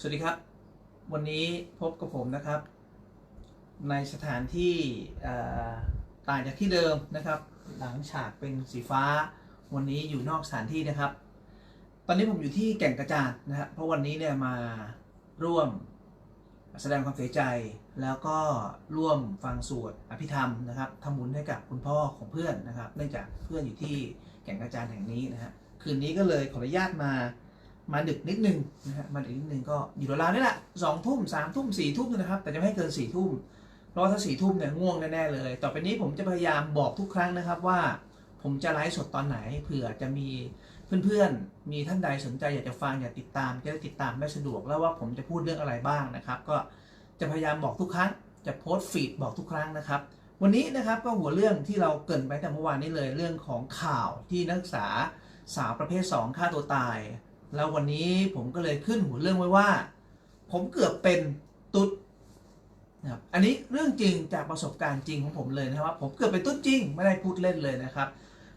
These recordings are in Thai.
สวัสดีครับ วันนี้พบกับผมนะครับ ในสถานที่ต่างจากที่เดิมนะครับ หลังฉากเป็นสีฟ้า วันนี้อยู่นอกสถานที่นะครับ ตอนนี้ผมอยู่ที่แก่งกระจานนะฮะเพราะวันนี้เนี่ยมาร่วมแสดงความเสียใจ แล้วก็ร่วมฟังสวดอภิธรรมนะครับทำบุญให้กับคุณพ่อของเพื่อนนะครับเนื่องจากเพื่อนอยู่ที่แก่งกระจานแห่งนี้นะฮะคืนนี้ก็เลยขออนุญาตมา มาดึกนิดนึงนะฮะมาดึกนิดนึงก็อยู่ราวๆนี่แหละสองทุ่มสามทุ่มสี่ทุ่มนะครับ แต่จะไม่ให้เกินสี่ทุ่มเพราะถ้าสี่ทุ่มเนี่ยง่วงแน่ๆเลย ต่อไปนี้ผมจะพยายามบอกทุกครั้งนะครับว่า ผมจะไลฟ์สดตอนไหนเผื่อจะมีเพื่อนๆ มีท่านใดสนใจอยากจะฟังอยากติดตามจะได้ติดตามได้สะดวกแล้วว่าผมจะพูดเรื่องอะไรบ้างนะครับ ก็จะพยายามบอกทุกครั้ง จะโพสต์ฟีดบอกทุกครั้งนะครับ วันนี้นะครับก็หัวเรื่องที่เราเกินไปแต่เมื่อวานนี้เลยเรื่องของข่าวที่นักศึกษาสาวประเภท 2 ฆ่าตัวตาย แล้ววันนี้ผมก็เลยขึ้นหัวเรื่องไว้ว่า ผมเกือบเป็นตุ๊ดนะครับอันนี้เรื่องจริงจากประสบการณ์จริงของผมเลยนะครับว่าผมเกือบเป็นตุ๊ดจริงไม่ได้พูดเล่นเลยนะครับ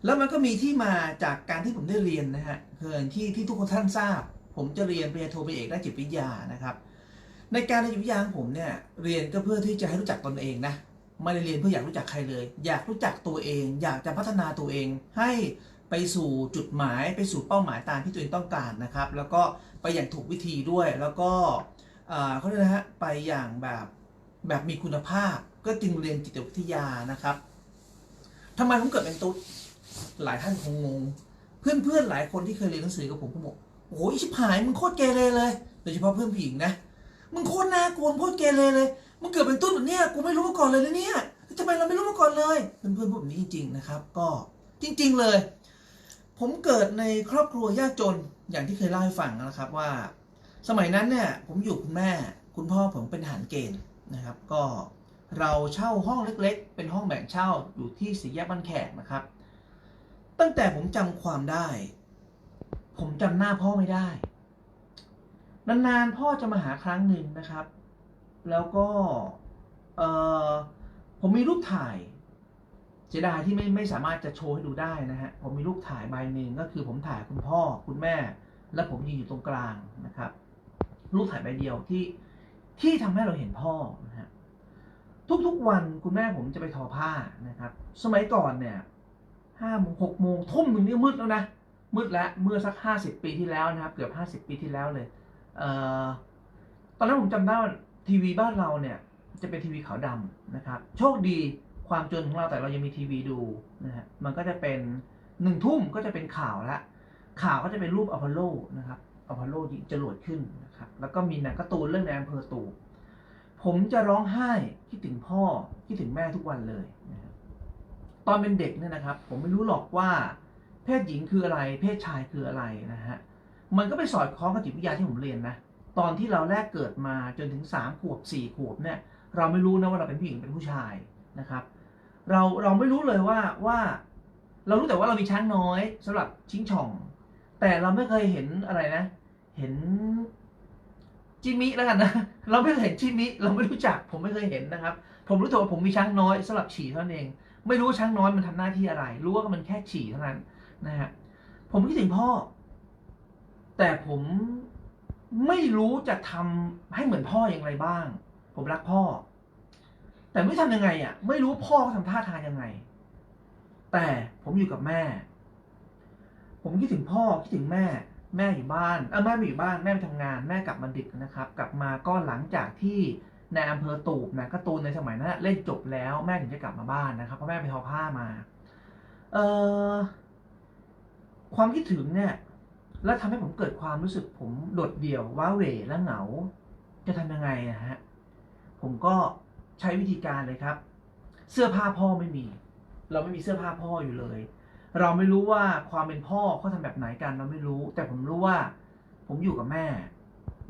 แล้วมันก็มีที่มาจากการที่ผมได้เรียนนะฮะคือที่ที่ทุกคนท่านทราบ ผมจะเรียนปริญญาโทปริญญาเอกด้านจิตวิทยานะครับ ในการเรียนจิตวิทยาของผมเนี่ยเรียนก็เพื่อที่จะให้รู้จักตนเองนะไม่ได้เรียนเพื่ออยากรู้จักใครเลย อยากรู้จักตัวเอง อยากจะพัฒนาตัวเองให้ ไปสู่จุดหมายไปสู่เป้าหมายตามที่ตัวเองต้องการนะครับ แล้วก็ไปอย่างถูกวิธีด้วยแล้วก็เขาเรียกนะฮะไปอย่างแบบแบบมีคุณภาพ ก็จึงเรียนจิตวิทยานะครับทำไมผมเกิดเป็นตุ๊ดหลายท่านคงงง เพื่อนเพื่อนๆหลายคนที่เคยเรียนหนังสือกับผมก็บอกโอ้ยชิบหายมึงโคตรเกเรเลยโดยเฉพาะเพื่อนผู้หญิงนะมึงโคตรน่ากลัวโคตรเกเรเลยมึงเกิดเป็นตุ้นแบบเนี้ยกูไม่รู้มาก่อนเลยนะเนี่ยทำไมเราไม่รู้มาก่อนเลย เพื่อนเพื่อนๆพูดแบบนี้จริง ๆ นะครับ ก็จริง ๆ เลย ผมเกิดในครอบครัวยากจนอย่างที่เคยเล่าให้ฟังนะครับว่า สมัยนั้นเนี่ยผมอยู่คุณแม่คุณพ่อผมเป็นทหารเกณฑ์นะครับ ก็เราเช่าห้องเล็กๆ เป็นห้องแบ่งเช่าอยู่ที่สี่แยกบ้านแขกนะครับ ตั้งแต่ผมจำความได้ ผมจำหน้าพ่อไม่ได้ นานๆพ่อจะมาหาครั้งหนึ่งนะครับ แล้วก็เออผมมีรูปถ่าย เสียดายที่ไม่ไม่สามารถจะโชว์ให้ดูได้นะฮะผมมีรูปถ่ายใบหนึ่งก็คือผมถ่ายคุณพ่อคุณแม่ และผมยืนอยู่ตรงกลางนะครับ รูปถ่ายใบเดียวที่ที่ทำให้เราเห็นพ่อนะฮะทุกๆวันคุณแม่ผมจะไปทอผ้านะครับ สมัยก่อนเนี่ยห้าโมงหกโมงทุ่มหนึ่งนี่มืดแล้วนะมืดแล้วเมื่อสักห้าสิบปีที่แล้วนะครับ เกือบห้าสิบปีที่แล้วเลยเอ่อตอนนั้นผมจำได้ว่าทีวีบ้านเราเนี่ยจะเป็นทีวีขาวดำนะครับ โชคดี ความจนของเราแต่เรายังมีทีวีดูนะฮะมันก็จะเป็นหนึ่งทุ่มก็จะเป็นข่าวละข่าวก็จะเป็นรูปอพอลโลนะครับอพอลโลยิงจรวดขึ้นนะครับแล้วก็มีหนังการ์ตูนเรื่องในอำเภอตูผมจะร้องไห้คิดถึงพ่อคิดถึงแม่ทุกวันเลยนะตอนเป็นเด็กเนี่ยนะครับ ผมไม่รู้หรอกว่า เพศหญิงคืออะไร เพศชายคืออะไรนะฮะมันก็ไปสอดคล้องกับจิตวิทยาที่ผมเรียนนะตอนที่เราแรกเกิดมาจนถึงสามขวบสี่ขวบเนี่ยเราไม่รู้นะว่าเราเป็นผู้หญิงเป็นผู้ชายนะครับ เราเราไม่รู้เลยว่าว่า เรารู้แต่ว่าเรามีช้างน้อยสำหรับชิงช่อง แต่เราไม่เคยเห็นอะไรนะ เห็นจิมิแล้วกันนะเราไม่เคยเห็นจิมิเราไม่รู้จัก ผมไม่เคยเห็นนะครับ ผมรู้แต่ว่าผมมีช้างน้อยสำหรับฉี่เท่านั้นเอง ไม่รู้ว่าช้างน้อยมันทำหน้าที่อะไร รู้ว่ามันแค่ฉี่เท่านั้นนะฮะผมคิดถึงพ่อ แต่ผมไม่รู้จะทำให้เหมือนพ่ออย่างไรบ้าง ผมรักพ่อ แต่ไม่ทำยังไงอะ ไม่รู้พ่อเขาทำท่าทางยังไง แต่ผมอยู่กับแม่ ผมคิดถึงพ่อคิดถึงแม่ แม่อยู่บ้านเออแม่ไม่อยู่บ้านแม่ไปทำงานแม่กลับมาดึกนะครับ กลับมาก็หลังจากที่ในอำเภอตูบนะการ์ตูนในสมัยนั้นเล่นจบแล้วแม่ถึงจะกลับมาบ้านนะครับเพราะแม่ไปทอผ้ามา เออความคิดถึงเนี่ย แล้วทำให้ผมเกิดความรู้สึกผมโดดเดี่ยวว้าเหวและเหงา จะทำยังไงนะฮะ ผมก็ ใช้วิธีการเลยครับ เสื้อผ้าพ่อไม่มี เราไม่มีเสื้อผ้าพ่ออยู่เลย เราไม่รู้ว่าความเป็นพ่อเขาทำแบบไหนกันเราไม่รู้ แต่ผมรู้ว่า ผมอยู่กับแม่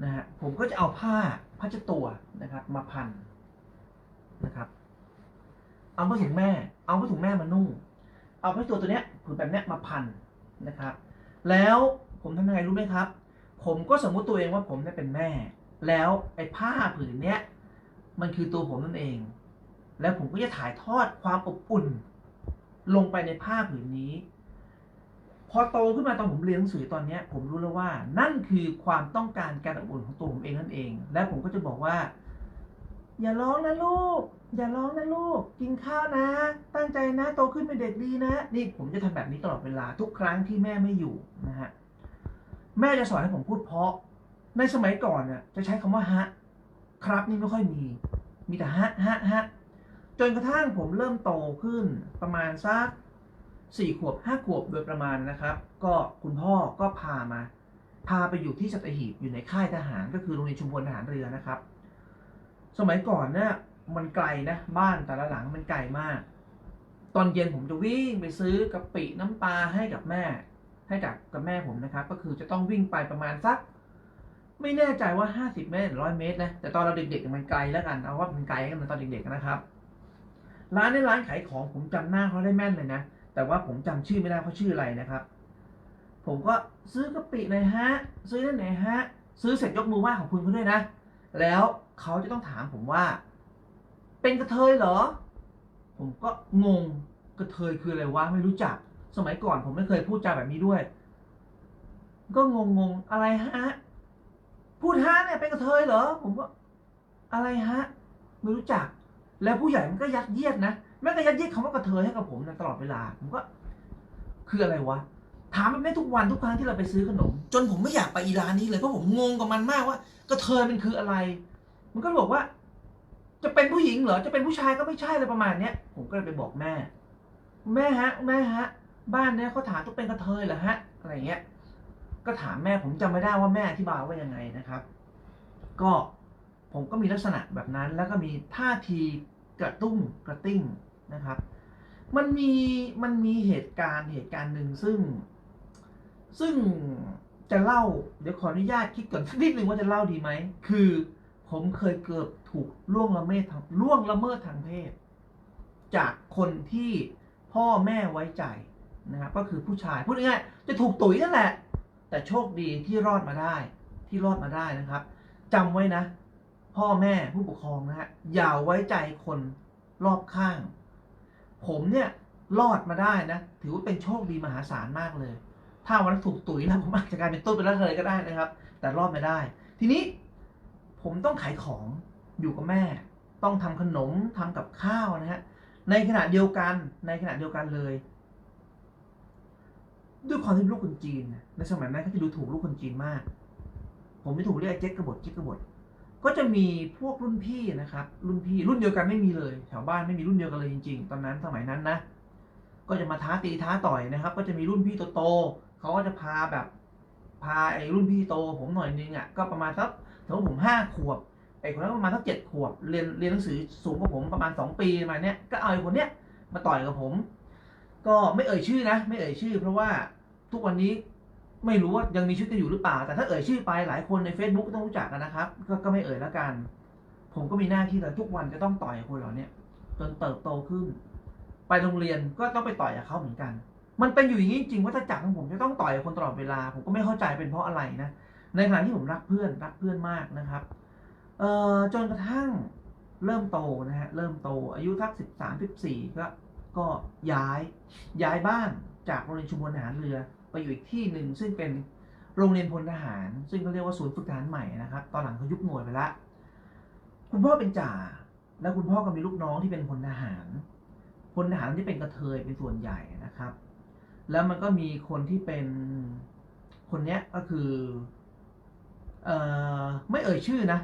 นะฮะผมก็จะเอาผ้าผ้าเช็ดตัวนะครับ มาพันนะครับ เอาผ้าถุงแม่ เอาผ้าถุงแม่มานุ่ง เอาผ้าตัวตัวเนี้ยผืนแบบเนี้ยมาพันนะครับ แล้วผมทำยังไงรู้ไหมครับ ผมก็สมมุติตัวเองว่าผมเนี่ยเป็นแม่ แล้วไอ้ผ้าผืนเนี้ย มันคือตัวผมนั่นเอง แล้วผมก็จะถ่ายทอดความอบอุ่น ลงไปในผ้าผืนนี้ พอโตขึ้นมาตอนผมเรียนหนังสือตอนนี้ผมรู้แล้วว่า นั่นคือความต้องการการอบอุ่นของตัวผมเองนั่นเอง และผมก็จะบอกว่า อย่าร้องนะลูก อย่าร้องนะลูก กินข้าวนะ ตั้งใจนะ โตขึ้นเป็นเด็กดีนะ นี่ผมจะทำแบบนี้ตลอดเวลาทุกครั้งที่แม่ไม่อยู่นะฮะ แม่จะสอนให้ผมพูดเพราะ ในสมัยก่อนเนี่ยจะใช้คำว่าฮะ ครับนี่ไม่ค่อยมี มีแต่ฮะฮะฮะจนกระทั่งผมเริ่มโตขึ้นประมาณสักสี่ขวบห้าขวบโดยประมาณนะครับ ก็คุณพ่อก็พามา พาไปอยู่ที่สัตหีบอยู่ในค่ายทหารก็คือโรงเรียนชุมพลทหารเรือนะครับ สมัยก่อนเนี่ยมันไกลนะบ้านแต่ละหลังมันไกลมาก ตอนเย็นผมจะวิ่งไปซื้อกะปิน้ำปลาให้กับแม่ ให้กับกับแม่ผมนะครับ ก็คือจะต้องวิ่งไปประมาณสัก ไม่แน่ใจว่า 50 เมตรหรือร้อยเมตรนะ แต่ตอนเราเด็กๆมันไกลแล้วกัน เอาว่ามันไกลกันตอนเด็กๆนะครับ ร้านในร้านขายของผมจำหน้าเขาได้แม่นเลยนะ แต่ว่าผมจำชื่อไม่ได้เขาชื่ออะไรนะครับ ผมก็ซื้อกะปิหน่อยฮะ ซื้อนั่นไหนฮะ ซื้อเสร็จยกมือไหว้ของคุณเขาด้วยนะ แล้วเขาจะต้องถามผมว่า เป็นกระเทยเหรอ ผมก็งง กระเทยคืออะไรวะไม่รู้จัก สมัยก่อนผมไม่เคยพูดจาแบบนี้ด้วย ก็งงงๆอะไรฮะ พูดฮะเนี่ยเป็นกระเทยเหรอ ผมก็อะไรฮะ ไม่รู้จัก แล้วผู้ใหญ่มันก็ยัดเยียดนะแม่ก็ยัดเยียดคำว่ากระเทยให้กับผมนะตลอดเวลา ผมก็ คืออะไรวะ ถามแบบนี้ทุกวันทุกครั้งที่เราไปซื้อขนม จนผมไม่อยากไปอีร้านนี้เลยเพราะผมงงกับมันมากว่ากระเทยมันคืออะไร มันก็บอกว่า จะเป็นผู้หญิงเหรอจะเป็นผู้ชายก็ไม่ใช่เลยประมาณเนี้ยผมก็เลยไปบอกแม่ แม่ฮะ แม่ฮะ บ้านเนี้ยเขาถามต้องเป็นกระเทยเหรอฮะ อะไรเงี้ย ก็ถามแม่ผมจำไม่ได้ว่าแม่อธิบายว่ายังไงนะครับ ก็ผมก็มีลักษณะแบบนั้น แล้วก็มีท่าทีกระตุ้งกระติ้งนะครับ มันมีมันมีเหตุการณ์เหตุการณ์หนึ่งซึ่ง ซึ่งจะเล่าเดี๋ยวขออนุญาตคิดก่อนสักนิดหนึ่งว่าจะเล่าดีไหม คือผมเคยเกิดถูกล่วงละเมิดทางล่วงละเมิดทางเพศ จากคนที่พ่อแม่ไว้ใจนะครับก็คือผู้ชายพูดง่ายๆจะถูกตุ๋ยนั่นแหละ แต่โชคดีที่รอดมาได้ ที่รอดมาได้นะครับจำไว้นะ พ่อแม่ผู้ปกครองนะฮะอย่าไว้ใจคนรอบข้าง ผมเนี่ยรอดมาได้นะ ถือว่าเป็นโชคดีมหาศาลมากเลย ถ้าวันนั้นถูกตุ๋ยนะผมอาจจะกลายเป็นต้นเป็นละเลยก็ได้นะครับ แต่รอดมาได้ ทีนี้ผมต้องขายของอยู่กับแม่ ต้องทำขนมทำกับข้าวนะฮะในขณะเดียวกันในขณะเดียวกันเลย ด้วยความที่ลูกคนจีนนะในสมัยนั้นก็จะดูถูกลูกคนจีนมาก ผมไม่ถูกเรียกเจ๊กกระบดเจ๊กกระบดก็จะมีพวกรุ่นพี่นะครับ รุ่นพี่รุ่นเดียวกันไม่มีเลย แถวบ้านไม่มีรุ่นเดียวกันเลยจริง ๆ ตอนนั้นสมัยนั้นนะ ก็จะมาท้าตีท้าต่อยนะครับ ก็จะมีรุ่นพี่โตๆเขาก็จะพาแบบ พาไอ้รุ่นพี่โต ผมหน่อยนึงอะก็ประมาณสักถึงผมห้าขวบไอ้คนนั้นประมาณสักเจ็ดขวบเรียนเรียนหนังสือสูงกว่าผมประมาณสองปีประมาณเนี้ยก็เอาไอ้คนเนี้ยมาต่อยกับผม ก็ไม่เอ่ยชื่อนะ ไม่เอ่ยชื่อ เพราะว่าทุกวันนี้ไม่รู้ว่ายังมีชีวิตกันอยู่หรือเปล่า แต่ถ้าเอ่ยชื่อไปหลายคนใน Facebook ก็ต้องรู้จักกันนะครับ ก็ก็ไม่เอ่ยแล้วกัน ผมก็มีหน้าที่แต่ทุกวันจะต้องต่อยคนเหล่านี้จนเติบโตขึ้น ไปโรงเรียนก็ต้องไปต่อยกับเขาเหมือนกัน มันเป็นอยู่อย่างนี้จริงว่าถ้าจักของผมจะต้องต่อยคนตลอดเวลา ผมก็ไม่เข้าใจเป็นเพราะอะไรนะ ในขณะที่ผมรักเพื่อนรักเพื่อนมากนะครับเอ่อจนกระทั่งเริ่มโตนะฮะเริ่มโตอายุทักสิบสามสิบสี่ก็ ก็ย้ายย้ายบ้านจากโรงเรียนชุมพลทหารเรือ ไปอยู่อีกที่หนึ่งซึ่งเป็นโรงเรียนพลทหาร ซึ่งเขาเรียกว่าศูนย์ฝึกทหารใหม่นะครับ ตอนหลังเขายุบหน่วยไปละ คุณพ่อเป็นจ่า แล้วคุณพ่อก็มีลูกน้องที่เป็นพลทหารพลทหารที่เป็นกระเทยเป็นส่วนใหญ่นะครับ แล้วมันก็มีคนที่เป็นคนเนี้ยก็คือเอ่อไม่เอ่ยชื่อนะ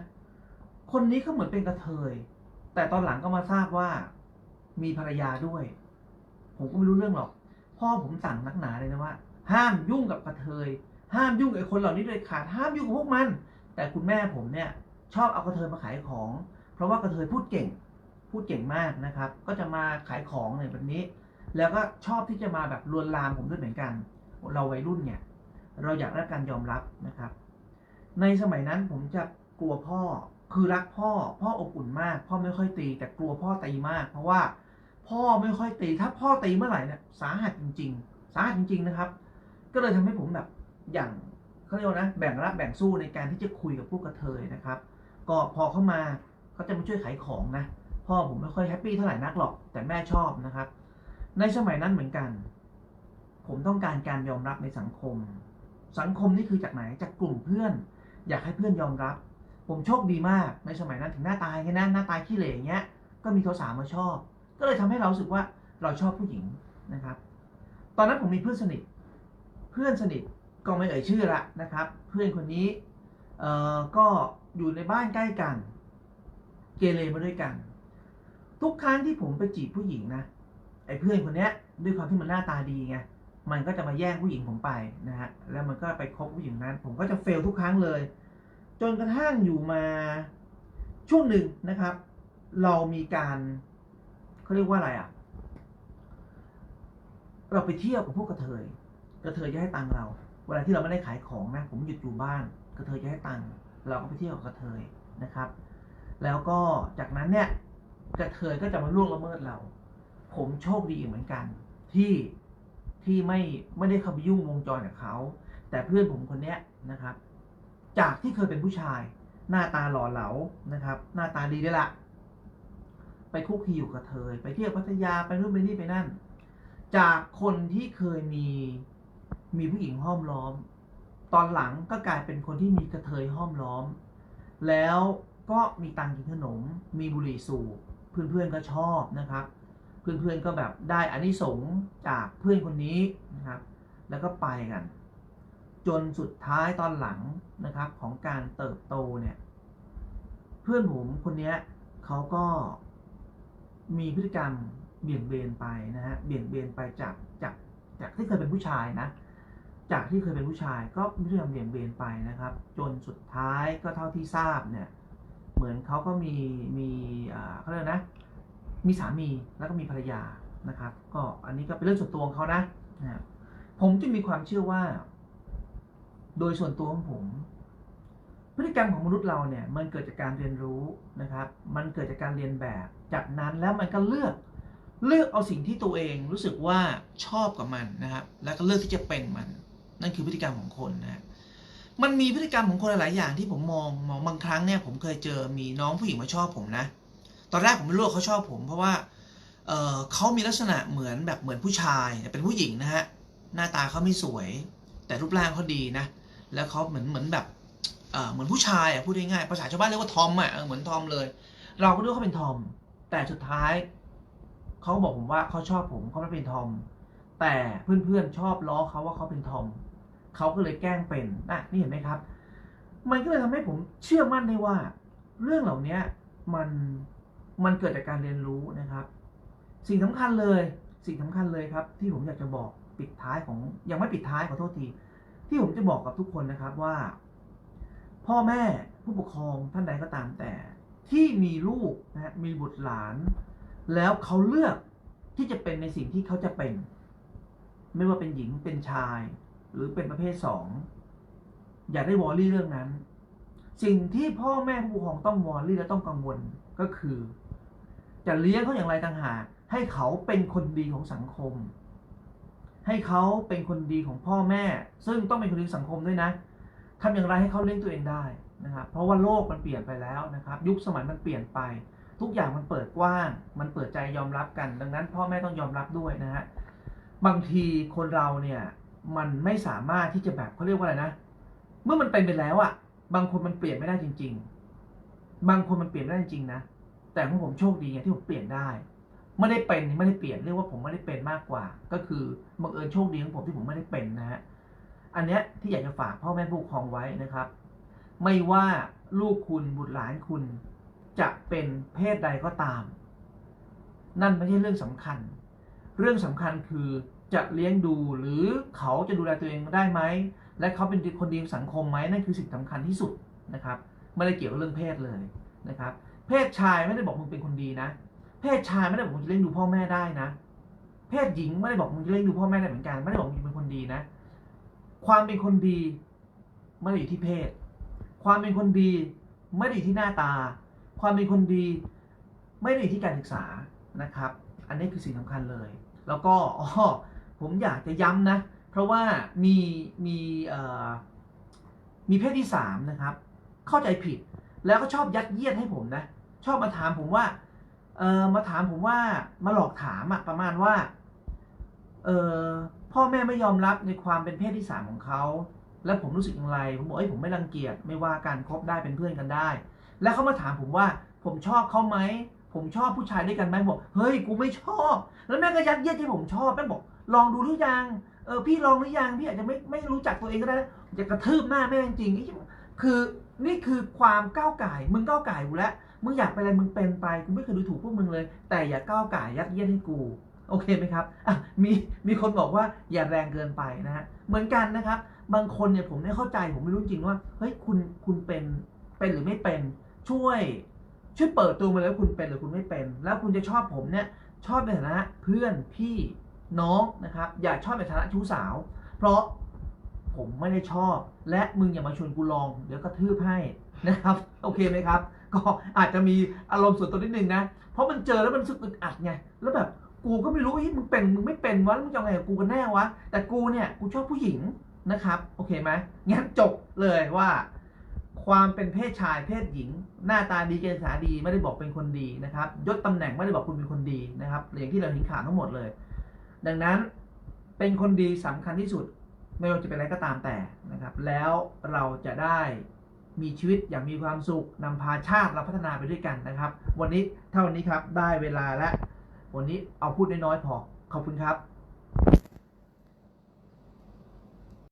คนนี้ก็เหมือนเป็นกระเทย แต่ตอนหลังก็มาทราบว่า มีภรรยาด้วย ผมก็ไม่รู้เรื่องหรอก พ่อผมสั่งนักหนาเลยนะว่า ห้ามยุ่งกับกระเทย ห้ามยุ่งกับไอ้คนเหล่านี้เลยขาดห้ามยุ่งกับพวกมัน แต่คุณแม่ผมเนี่ยชอบเอากระเทยมาขายของ เพราะว่ากระเทยพูดเก่ง พูดเก่งมากนะครับ ก็จะมาขายของเนี่ยแบบนี้ แล้วก็ชอบที่จะมาแบบลวนลามผมด้วยเหมือนกัน เราวัยรุ่นเนี่ย เราอยากได้การยอมรับนะครับ ในสมัยนั้นผมจะกลัวพ่อคือรักพ่อ พ่ออบอุ่นมาก พ่อไม่ค่อยตี แต่กลัวพ่อตีมาก เพราะว่า พ่อไม่ค่อยตีถ้าพ่อตีเมื่อไหร่เนี่ยสาหัสจริง ๆ สาหัสจริง ๆนะครับ ก็เลยทำให้ผมแบบอย่างเขาเรียกนะแบ่งรับแบ่งสู้ในการที่จะคุยกับพวกกระเทยนะครับ ก็พอเข้ามาเขาจะมาช่วยขายของนะพ่อผมไม่ค่อยแฮปปี้เท่าไหร่นักหรอก แต่แม่ชอบนะครับ ในสมัยนั้นเหมือนกัน ผมต้องการการยอมรับในสังคม สังคมนี่คือจากไหนจากกลุ่มเพื่อน อยากให้เพื่อนยอมรับ ผมโชคดีมากในสมัยนั้นถึงหน้าตายอย่างเงี้นะหน้าตายขี้เหร่เงี้ยก็มีสาวๆมาชอบ ก็เลยทำให้เราสึกว่าเราชอบผู้หญิงนะครับ ตอนนั้นผมมีเพื่อนสนิท เพื่อนสนิทก็ไม่เอ่ยชื่อละนะครับ เพื่อนคนนี้เอ่อก็อยู่ในบ้านใกล้กัน เกเรมาด้วยกัน ทุกครั้งที่ผมไปจีบผู้หญิงนะไอ้เพื่อนคนเนี้ยด้วยความที่มันหน้าตาดีไงมันก็จะมาแย่งผู้หญิงผมไปนะฮะแล้วมันก็ไปคบผู้หญิงนั้น ผมก็จะเฟลทุกครั้งเลย จนกระทั่งอยู่มาช่วงหนึ่งนะครับ เรามีการ เขาเรียกว่าอะไรอะ เราไปเที่ยวกับพวกกระเทย กระเทยจะให้ตังค์เรา เวลาที่เราไม่ได้ขายของนะ ผมหยุดอยู่บ้าน กระเทยจะให้ตังค์ เราก็ไปเที่ยวกับกระเทยนะครับ แล้วก็จากนั้นเนี่ย กระเทยก็จะมาล่วงละเมิดเรา ผมโชคดีอีกเหมือนกัน ที่ที่ไม่ไม่ได้เข้าไปยุ่งวงจรกับเขา แต่เพื่อนผมคนเนี้ยนะครับ จากที่เคยเป็นผู้ชาย หน้าตาหล่อเหลานะครับ หน้าตาดีด้วยละ ไปคุกคีอยู่กับเธอไปเที่ยวพัทยาไปนู่นไปนี่ไปนั่น จากคนที่เคยมีมีผู้หญิงห้อมล้อม ตอนหลังก็กลายเป็นคนที่มีกระเทยห้อมล้อม แล้วก็มีตังกินขนม มีบุหรี่สูบเพื่อนๆก็ชอบนะครับ เพื่อนๆก็แบบได้อานิสงส์จากเพื่อนคนนี้นะครับ แล้วก็ไปกัน จนสุดท้ายตอนหลังนะครับของการเติบโตเนี่ย เพื่อนผมคนนี้เขาก็ มีพฤติกรรมเบี่ยงเบนไปนะฮะเบี่ยงเบนไปจากจากจากที่เคยเป็นผู้ชายนะ จากที่เคยเป็นผู้ชายก็มีพฤติกรรมเบี่ยงเบนไปนะครับ จนสุดท้ายก็เท่าที่ทราบเนี่ยเหมือนเขาก็มีมีอ่าเขาเรียกนะมีสามีแล้วก็มีภรรยานะครับ ก็อันนี้ก็เป็นเรื่องส่วนตัวของเขานะนะผมจึงมีความเชื่อว่า โดยส่วนตัวของผม พฤติกรรมของมนุษย์เราเนี่ยมันเกิดจากการเรียนรู้นะครับ มันเกิดจากการเรียนแบบ จากนั้นแล้วมันก็เลือกเลือกเอาสิ่งที่ตัวเองรู้สึกว่าชอบกับมันนะครับ แล้วก็เลือกที่จะเป็นมัน นั่นคือพฤติกรรมของคนนะมันมีพฤติกรรมของคนหลายอย่างที่ผมมองมองบางครั้งเนี่ยผมเคยเจอมีน้องผู้หญิงมาชอบผมนะ ตอนแรกผมไม่รู้ว่าเขาชอบผม เพราะว่าเออเขามีลักษณะเหมือนแบบเหมือนผู้ชายเป็นผู้หญิงนะฮะหน้าตาเขาไม่สวย แต่รูปร่างเขาดีนะ แล้วเขาเหมือนเหมือนแบบ เหมือนผู้ชายอะพูดง่ายๆภาษาชาวบ้านเรียกว่าทอมอะเหมือนทอมเลย เราก็นึกว่าเขาเป็นทอม แต่สุดท้ายเขาบอกผมว่าเขาชอบผมเขาไม่เป็นทอม แต่เพื่อนๆชอบล้อเขาว่าเขาเป็นทอมเขาก็เลยแกล้งเป็นนะนี่เห็นไหมครับ มันก็เลยทำให้ผมเชื่อมั่นได้ว่า เรื่องเหล่านี้มันมันเกิดจากการเรียนรู้นะครับ สิ่งสำคัญเลย สิ่งสำคัญเลยครับ ที่ผมอยากจะบอกปิดท้ายของยังไม่ปิดท้ายขอโทษที ที่ผมจะบอกกับทุกคนนะครับว่า พ่อแม่ผู้ปกครองท่านใดก็ตามแต่ ที่มีลูกนะมีบุตรหลาน แล้วเขาเลือกที่จะเป็นในสิ่งที่เขาจะเป็น ไม่ว่าเป็นหญิงเป็นชาย หรือเป็นประเภทสองอย่าได้วอรี่เรื่องนั้น สิ่งที่พ่อแม่ผู้ปกครองต้องวอรี่และต้องกังวลก็คือ จะเลี้ยงเขาอย่างไรต่างหากให้เขาเป็นคนดีของสังคม ให้เขาเป็นคนดีของพ่อแม่ ซึ่งต้องเป็นคนดีของสังคมด้วยนะ ทำอย่างไรให้เขาเลี้ยงตัวเองได้นะครับเพราะว่าโลกมันเปลี่ยนไปแล้วนะครับ ยุคสมัยมันเปลี่ยนไป ทุกอย่างมันเปิดกว้าง มันเปิดใจยอมรับกัน ดังนั้น พ่อแม่ต้องยอมรับด้วยนะฮะบางทีคนเราเนี่ยมันไม่สามารถที่จะแบบเขาเรียกว่าอะไรนะ เมื่อมันเป็นไปแล้วอะ่ะ บางคนมันเปลี่ยนไม่ได้จริง ๆ บางคนมันเปลี่ยนไม่ได้จริงนะ แต่ของผมโชคดีไงที่ผมเปลี่ยนได้ ไม่ได้เป็นไม่ได้เปลี่ยนเรียกว่าผมไม่ได้เป็นมากกว่า ก็คือบังเอิญโชคดีของผมที่ผมไม่ได้เป็นนะฮะ อันเนี้ยที่อยากจะฝากพ่อแม่ผู้ปกครองไว้นะครับ ไม่ว่าลูกคุณบุตรหลานคุณ จะเป็นเพศใดก็ตาม นั่นไม่ใช่เรื่องสำคัญ เรื่องสำคัญคือจะเลี้ยงดูหรือเขาจะดูแลตัวเองได้ไหม และเขาเป็นคนดีของสังคมไหมนั่นคือสิ่งสำคัญที่สุดนะครับไม่ได้เกี่ยวกับเรื่องเพศเลยนะครับ เพศชายไม่ได้บอกมึงเป็นคนดีนะ เพศชายไม่ได้บอกมึงจะเลี้ยงดูพ่อแม่ได้นะ เพศหญิงไม่ได้บอกมึงจะเลี้ยงดูพ่อแม่ได้เหมือนกัน ไม่ได้บอกมึงเป็นคนดีนะ ความเป็นคนดีไม่ได้อยู่ที่เพศ ความเป็นคนดีไม่ได้อยู่ที่หน้าตา ความเป็นคนดีไม่ได้อยู่ที่การศึกษานะครับ อันนี้คือสิ่งสำคัญเลย แล้วก็อ๋อผมอยากจะย้ำนะ เพราะว่ามีมีมีเพศที่สามนะครับ เข้าใจผิดแล้วก็ชอบยัดเยียดให้ผมนะ ชอบมาถามผมว่าเออมาถามผมว่ามาหลอกถามอะประมาณว่า เออพ่อแม่ไม่ยอมรับในความเป็นเพศที่สามของเขา แล้วผมรู้สึกอย่างไร ผมบอกเอ้ยผมไม่รังเกียจไม่ว่าการคบได้เป็นเพื่อนกันได้ แล้วเขามาถามผมว่าผมชอบเขาไหมผมชอบผู้ชายด้วยกันไหมบอกเฮ้ยกูไม่ชอบ แล้วแม่ก็ยัดเยียดให้ผมชอบแม่บอกลองดูหรือยังเออพี่ลองหรือยังพี่อาจจะไม่ไม่รู้จักตัวเองก็ได้นะจะกระทืบหน้าแม่จริงๆคือนี่คือความก้าวไก่มึงก้าวไก่กูแล้วมึงอยากเป็นอะไรมึงเป็นไปกูไม่เคยดูถูกพวกมึงเลย แต่อย่าก้าวไก่ยัดเยียดให้กู โอเคไหมครับอะมีมีคนบอกว่าอย่าแรงเกินไปนะฮะเหมือนกันนะครับ บางคนเนี่ยผมไม่เข้าใจผมไม่รู้จริงว่าเฮ้ยคุณคุณเป็นเป็นหรือไม่เป็นช่วยช่วยเปิดตัวมาเลยว่าคุณเป็นหรือคุณไม่เป็น แล้วคุณจะชอบผมเนี่ยชอบในฐานะเพื่อนพี่น้องนะครับ อย่าชอบในฐานะชู้สาว เพราะผมไม่ได้ชอบ และมึงอย่ามาชวนกูลอง เดี๋ยวกระทืบให้นะครับ โอเคไหมครับ ก็อาจจะมีอารมณ์ส่วนตัวนิดนึงนะ เพราะมันเจอแล้วมันรู้สึกอึดอัดไงแล้วแบบ กูก็ไม่รู้ว่าเฮ้ยมึงเป็นมึงไม่เป็นวะแล้วมึงจะเอาไงกับกูกันแน่วะแต่กูเนี่ยกูชอบผู้หญิงนะครับโอเคไหมงั้นจบเลยว่า ความเป็นเพศชายเพศหญิง หน้าตาดีเกณฑ์สาดีไม่ได้บอกเป็นคนดีนะครับยศตำแหน่งไม่ได้บอกคุณเป็นคนดีนะครับอย่างที่เราเห็นข่าวทั้งหมดเลย ดังนั้นเป็นคนดีสำคัญที่สุดไม่ว่าจะเป็นอะไรก็ตามแต่นะครับ แล้วเราจะได้มีชีวิตอย่างมีความสุขนำพาชาติเราพัฒนาไปด้วยกันนะครับ วันนี้เท่านี้ครับได้เวลาแล้ว วันนี้เอาพูดน้อยๆพอขอบคุณครับ